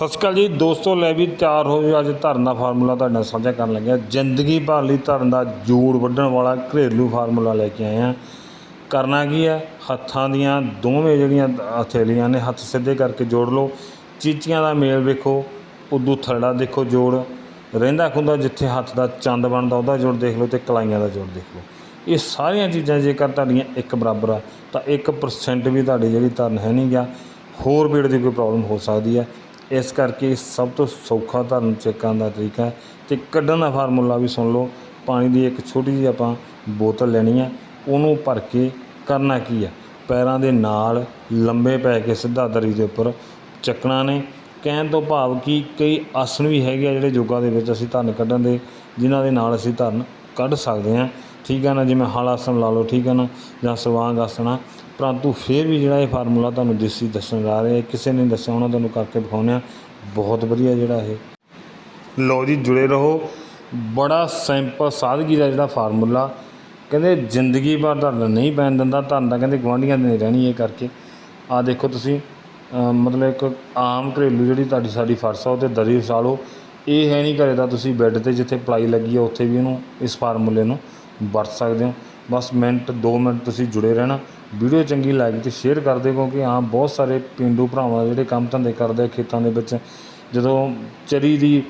ਸਤਿ ਸ਼੍ਰੀ ਅਕਾਲ ਜੀ। ਦੋਸਤੋ, ਲੈ ਵੀ ਤਿਆਰ ਹੋ ਜਾਓ ਅੱਜ ਧਰਨ ਦਾ ਫਾਰਮੂਲਾ ਤੁਹਾਡੇ ਨਾਲ ਸਾਂਝਾ ਕਰਨ ਲੱਗਿਆ ਜ਼ਿੰਦਗੀ ਭਰ ਲਈ ਧਰਨ ਦਾ ਜੋੜ ਵੱਢਣ ਵਾਲਾ ਘਰੇਲੂ ਫਾਰਮੂਲਾ ਲੈ ਕੇ ਆਏ ਆ ਕਰਨਾ ਕੀ ਹੈ? ਹੱਥਾਂ ਦੀਆਂ ਦੋਵੇਂ ਜਿਹੜੀਆਂ ਹਥੇਲੀਆਂ ਨੇ, ਹੱਥ ਸਿੱਧੇ ਕਰਕੇ ਜੋੜ ਲਓ। ਚੀਚੀਆਂ ਦਾ ਮੇਲ ਵੇਖੋ, ਉਦੋਂ ਥੜਾ ਦੇਖੋ ਜੋੜ। ਰਹਿੰਦਾ ਖੁੰਦਾ ਜਿੱਥੇ ਹੱਥ ਦਾ ਚੰਦ ਬਣਦਾ, ਉਹਦਾ ਜੋੜ ਦੇਖ ਲਓ ਤੇ ਕਲਾਈਆਂ ਦਾ ਜੋੜ ਦੇਖ ਲਓ। ਇਹ ਸਾਰੀਆਂ ਚੀਜ਼ਾਂ ਜੇਕਰ ਤੁਹਾਡੀਆਂ ਇੱਕ ਬਰਾਬਰ ਆ, ਤਾਂ 1% ਵੀ ਤੁਹਾਡੀ ਜਿਹੜੀ ਧਰਨ ਹੈ ਨਹੀਂ ਗਿਆ ਹੋਰ ਪੀੜ ਦੀ ਕੋਈ ਪ੍ਰੋਬਲਮ ਹੋ ਸਕਦੀ ਹੈ। ਇਸ ਕਰਕੇ ਸਭ ਤੋਂ ਸੌਖਾ ਧਰਨ ਚੈੱਕ ਦਾ ਤਰੀਕਾ ਹੈ ਤੇ ਕੱਢਣ ਦਾ ਫਾਰਮੂਲਾ ਵੀ ਸੁਣ ਲਓ। ਪਾਣੀ ਦੀ ਇੱਕ ਛੋਟੀ ਜਿਹੀ ਆਪਾਂ ਬੋਤਲ ਲੈਣੀ ਹੈ, ਉਹਨੂੰ ਭਰ ਕੇ ਕਰਨਾ ਕੀ ਹੈ? ਪੈਰਾਂ ਦੇ ਨਾਲ ਲੰਬੇ ਪੈ ਕੇ ਸਿੱਧਾ ਦਰੀ ਦੇ ਉੱਪਰ ਚੱਕਣਾ ਨੇ। ਕਹਿਣ ਤੋਂ ਭਾਵ ਕਿ ਕਈ ਆਸਣ ਵੀ ਹੈਗੇ ਆ ਜਿਹੜੇ ਯੋਗਾ ਦੇ ਵਿੱਚ ਅਸੀਂ ਧਰਨ ਕੱਢਣ ਦੇ, ਜਿਨ੍ਹਾਂ ਦੇ ਨਾਲ ਅਸੀਂ ਧਰਨ ਕੱਢ ਸਕਦੇ ਹਾਂ। ਠੀਕ ਹੈ ਨਾ, ਜਿਵੇਂ ਹਲ ਆਸਣ ਲਾ ਲਓ, ਠੀਕ ਹੈ ਨਾ, ਜਾਂ ਸਵਾਂਗ ਆਸਣ ਆ। ਪਰੰਤੂ ਫਿਰ ਵੀ ਜਿਹੜਾ ਇਹ ਫਾਰਮੂਲਾ ਤੁਹਾਨੂੰ ਦੇਸੀ ਦੱਸਣ ਜਾ ਰਹੇ ਕਿਸੇ ਨੇ ਦੱਸਿਆ ਉਹਨਾਂ ਤੁਹਾਨੂੰ ਕਰਕੇ ਦਿਖਾਉਂਦੇ ਆ। ਬਹੁਤ ਵਧੀਆ ਜਿਹੜਾ ਇਹ। ਲਓ ਜੀ, ਜੁੜੇ ਰਹੋ। ਬੜਾ ਸਿੰਪਲ ਸਾਦਗੀ ਦਾ ਜਿਹੜਾ ਫਾਰਮੂਲਾ। ਕਹਿੰਦੇ, ਜ਼ਿੰਦਗੀ ਭਰ ਧਰਨ ਨਹੀਂ ਪੈਣ ਦਿੰਦਾ ਧਰਨ ਦਾ ਕਹਿੰਦੇ ਗੁਆਂਢੀਆਂ ਦੇ ਨਹੀਂ ਰਹਿਣੀ ਇਹ ਕਰਕੇ। ਆ ਦੇਖੋ ਤੁਸੀਂ ਮਤਲਬ ਇੱਕ ਆਮ ਘਰੇਲੂ ਜਿਹੜੀ ਤੁਹਾਡੀ ਸਾਡੀ ਫਰਸ਼ ਆ, ਉਹ 'ਤੇ ਦਰੀ ਵਿਛਾ ਇਹ ਹੈ ਨਹੀਂ ਘਰੇ ਦਾ ਤੁਸੀਂ ਬੈੱਡ ਤੇ ਜਿੱਥੇ ਪਲਾਈ ਲੱਗੀ ਆ, ਉੱਥੇ ਵੀ ਇਹਨੂੰ, ਇਸ ਫਾਰਮੂਲੇ ਨੂੰ। ਵਰਤ ਸਕਦੇ ਹੋ। ਬਸ ਮਿੰਟ 2 ਮਿੰਟ ਤੁਸੀਂ ਜੁੜੇ ਰਹਿਣਾ। ਵੀਡੀਓ ਚੰਗੀ ਲੱਗੀ ਤੇ ਸ਼ੇਅਰ ਕਰ ਦਿਓ ਕਿਉਂਕਿ ਹਾਂ, ਬਹੁਤ ਸਾਰੇ ਪਿੰਡੂ ਭਰਾਵਾਂ ਜਿਹੜੇ ਕੰਮ ਧੰਦੇ ਕਰਦੇ ਆ ਖੇਤਾਂ ਦੇ ਵਿੱਚ, ਜਦੋਂ ਚਰੀ ਦੀ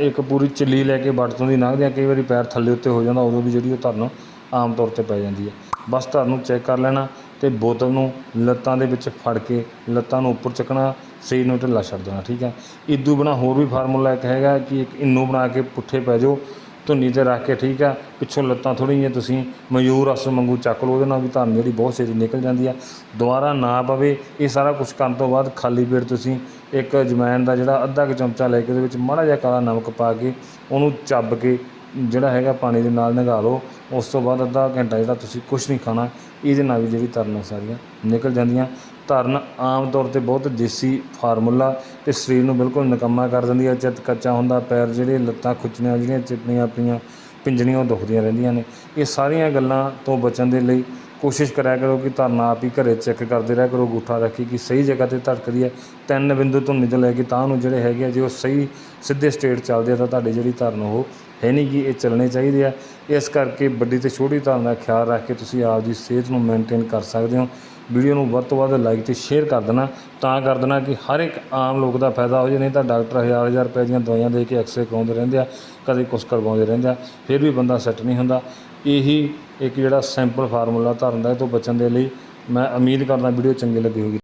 ਇੱਕ ਪੂਰੀ ਚੱਲੀ ਲੈ ਕੇ ਵੱਟ ਦੀ ਲੰਘਦੇ ਆ, ਕਈ ਵਾਰੀ ਪੈਰ ਥੱਲੇ ਉੱਤੇ ਹੋ ਜਾਂਦਾ, ਉਦੋਂ ਵੀ ਜਿਹੜੀ ਉਹ ਧਰਨ ਆਮ ਤੌਰ ਤੇ ਪੈ ਜਾਂਦੀ ਹੈ ਬਸ ਧਰਨ ਨੂੰ ਚੈੱਕ ਕਰ ਲੈਣਾ ਤੇ ਬੋਤਲ ਨੂੰ ਲੱਤਾਂ ਦੇ ਵਿੱਚ ਫੜ ਕੇ ਲੱਤਾਂ ਨੂੰ ਉੱਪਰ ਚੱਕਣਾ ਸਰੀਰ ਨੂੰ ਢਿੱਲਾ ਛੱਡ ਦੇਣਾ, ਠੀਕ ਹੈ। ਇਦੋਂ ਬਣਾ ਹੋਰ ਵੀ ਫਾਰਮੂਲਾ ਇੱਕ ਹੈਗਾ ਕਿ ਇੱਕ ਇੰਨੂ ਬਣਾ ਕੇ ਪੁੱਠੇ ਪੈ ਜਾਓ। ਧੁੰਨੀ ਤੇ ਰੱਖ ਕੇ, ਠੀਕ ਆ? ਪਿੱਛੋਂ ਲੱਤਾਂ ਥੋੜ੍ਹੀਆਂ ਜਿਹੀਆਂ ਤੁਸੀਂ ਮਯੂਰ ਆਸਣ ਵਾਂਗੂ ਚੱਕ ਲਓ, ਉਹਦੇ ਨਾਲ ਵੀ ਧਰਨ ਜਿਹੜੀ ਬਹੁਤ ਛੇਤੀ ਨਿਕਲ ਜਾਂਦੀ ਆ। ਦੁਬਾਰਾ ਨਾ ਪਵੇ, ਇਹ ਸਾਰਾ ਕੁਝ ਕਰਨ ਤੋਂ ਬਾਅਦ ਖਾਲੀ ਪੇਟ ਤੁਸੀਂ ਇੱਕ ਅਜਵਾਇਣ ਦਾ ਜਿਹੜਾ ਅੱਧਾ ਕੁ ਚਮਚਾ ਲੈ ਕੇ ਉਹਦੇ ਵਿੱਚ ਮਾੜਾ ਜਿਹਾ ਕਾਲਾ ਨਮਕ ਪਾ ਕੇ ਉਹਨੂੰ ਚੱਬ ਕੇ ਜਿਹੜਾ ਹੈਗਾ ਪਾਣੀ ਦੇ ਨਾਲ ਨਗਾ ਲਓ। ਉਸ ਤੋਂ ਬਾਅਦ ਅੱਧਾ ਘੰਟਾ ਜਿਹੜਾ ਤੁਸੀਂ ਕੁਝ ਨਹੀਂ ਖਾਣਾ, ਇਹਦੇ ਨਾਲ ਵੀ ਜਿਹੜੀ ਧਰਨ ਸਾਰੀਆਂ ਨਿਕਲ ਜਾਂਦੀਆਂ। ਧਰਨ ਆਮ ਤੌਰ ਤੇ ਬਹੁਤ ਦੇਸੀ ਫਾਰਮੂਲਾ ਤੇ ਸਰੀਰ ਨੂੰ ਬਿਲਕੁਲ ਨਿਕੰਮਾ ਕਰ ਦਿੰਦੀ ਹੈ। ਚਿੱਤ ਕੱਚਾ ਹੁੰਦਾ, ਪੈਰ ਜਿਹੜੇ ਲੱਤਾਂ ਖੁੱਚਣੀਆਂ, ਜਿਹੜੀਆਂ ਚਿਪਣੀਆਂ ਆਪਣੀਆਂ ਪਿੰਜਣੀਆਂ ਉਹ ਦੁਖਦੀਆਂ ਰਹਿੰਦੀਆਂ ਨੇ। ਇਹ ਸਾਰੀਆਂ ਗੱਲਾਂ ਤੋਂ ਬਚਣ ਦੇ ਲਈ ਕੋਸ਼ਿਸ਼ ਕਰਿਆ ਕਰੋ ਕਿ ਧਰਨਾ ਆਪ ਹੀ ਘਰੇ ਚੈੱਕ ਕਰਦੇ ਰਹਿ ਕਰੋ ਅੰਗੂਠਾ ਰੱਖੀ ਕਿ ਸਹੀ ਜਗ੍ਹਾ ਤੇ ਧੜਕਦੀ ਹੈ। ਤਿੰਨ ਬਿੰਦੂ ਤੋਂ ਨਿਕਲ ਲੈ ਕੇ ਤਾਂ ਨੂੰ ਜਿਹੜੇ ਹੈਗੇ ਆ, ਜੇ ਉਹ ਸਹੀ ਸਿੱਧੇ ਸਟੇਟ ਚੱਲਦੇ ਆ ਤਾਂ ਤੁਹਾਡੀ ਜਿਹੜੀ ਧਰਨ ਉਹ ਹੈ ਨਹੀਂ ਕਿ ਇਹ ਚੱਲਣੇ ਚਾਹੀਦੇ ਆ। ਇਸ ਕਰਕੇ ਵੱਡੀ ਤੇ ਛੋਟੀ ਧਰਨ ਦਾ ਖਿਆਲ ਰੱਖ ਕੇ ਤੁਸੀਂ ਆਪ ਦੀ ਸਿਹਤ ਨੂੰ ਮੇਨਟੇਨ ਕਰ ਸਕਦੇ ਹੋ। ਵੀਡੀਓ ਨੂੰ ਵੱਧ ਤੋਂ ਵੱਧ ਲਾਈਕ ਤੇ ਸ਼ੇਅਰ ਕਰ ਦੇਣਾ, ਤਾਂ ਕਰ ਦੇਣਾ ਕਿ ਹਰ ਇੱਕ ਆਮ ਲੋਕ ਦਾ ਫਾਇਦਾ ਹੋ ਜੇ, ਨਹੀਂ ਤਾਂ ਡਾਕਟਰ ਹਜ਼ਾਰ ਹਜ਼ਾਰ ਰੁਪਏ ਦੀਆਂ ਦਵਾਈਆਂ ਦੇ ਕੇ ਐਕਸਰੇ ਕਰਾਉਂਦੇ ਰਹਿੰਦੇ ਆ, ਕਦੇ ਕੁਛ ਕਰਵਾਉਂਦੇ ਰਹਿੰਦੇ ਆ, ਫਿਰ ਵੀ ਬੰਦਾ ਸੈੱਟ ਨਹੀਂ ਹੁੰਦਾ। ਇਹੀ ਇੱਕ ਜਿਹੜਾ ਸਿੰਪਲ ਫਾਰਮੂਲਾ ਧਰਨ ਦਾ, ਇਹ ਤੋਂ ਬਚਣ ਦੇ ਲਈ ਮੈਂ ਉਮੀਦ ਕਰਦਾ ਵੀਡੀਓ ਚੰਗੀ ਲੱਗੀ ਹੋਗੀ